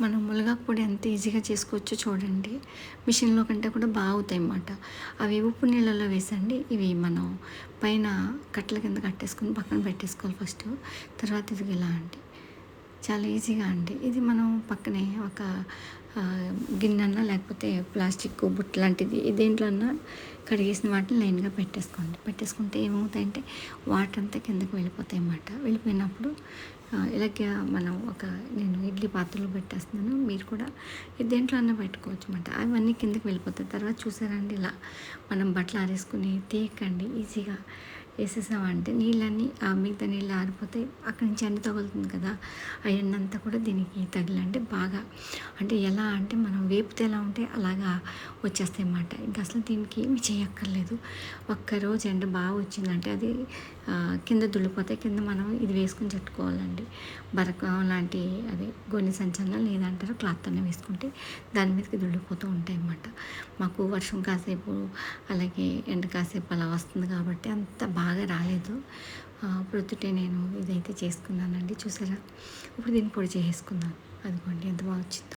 మనం మునగాకు పొడి ఎంత ఈజీగా చేసుకోవచ్చో చూడండి. మిషన్లో కంటే కూడా బాగా అవుతాయి అన్నమాట. అవి ఉప్పు నీళ్ళలో వేసండి. ఇవి మనం పైన కట్టల కింద కట్టేసుకొని పక్కన పెట్టేసుకోవాలి ఫస్ట్. తర్వాత ఇది ఇలా అండి. చాలా ఈజీగా అండి. ఇది మనం పక్కనే ఒక గిన్నెన్నా లేకపోతే ప్లాస్టిక్ బుట్ట లాంటిది దేంట్లో అన్నా కడిగేసిన వాటిని లైన్గా పెట్టేసుకోండి. పెట్టేసుకుంటే ఏమవుతాయంటే వాటర్ అంతా కిందకి వెళ్ళిపోతాయి అన్నమాట. వెళ్ళిపోయినప్పుడు ఇలాగే మనం ఒక నేను ఇడ్లీ పాత్రలో పెట్టేస్తున్నాను మీరు కూడా దేంట్లో అన్నా పెట్టుకోవచ్చు అన్నమాట. అవన్నీ కిందకి వెళ్ళిపోతాయి. తర్వాత చూసారండి ఇలా మనం బట్టలు ఆరేసుకుని తీయకండి ఈజీగా వేసేసామంటే నీళ్ళన్నీ ఆ మిగతా నీళ్ళు ఆరిపోతే అక్కడి నుంచి అన్ని తగులుతుంది కదా. అవన్నంతా ఎండంతా కూడా దీనికి తగిలంటే బాగా అంటే ఎలా అంటే మనం వేపితే ఎలా ఉంటే అలాగా వచ్చేస్తాయి అన్నమాట ఇంకా అసలు దీనికి ఏమి చేయక్కర్లేదు. ఒక్కరోజు ఎండ బాగా వచ్చిందంటే అది కింద దుళ్ళిపోతే కింద మనం ఇది వేసుకుని చెట్టుకోవాలండి బరకం లాంటి అదే గొన్ని సంచలనం లేదంటారు క్లాత్తోనే వేసుకుంటే దాని మీదకి దుళ్ళిపోతూ ఉంటాయి అన్నమాట మాకు వర్షం కాసేపు అలాగే ఎండ కాసేపు అలా వస్తుంది కాబట్టి అంత బాగా బాగా రాలేదు. ప్రొద్దుటే నేను ఇదైతే చేసుకున్నానండి. చూసారా? ఇప్పుడు దీన్ని పొడి చేసుకున్నాను అదిగోండి ఎంత బాగా వచ్చిందో.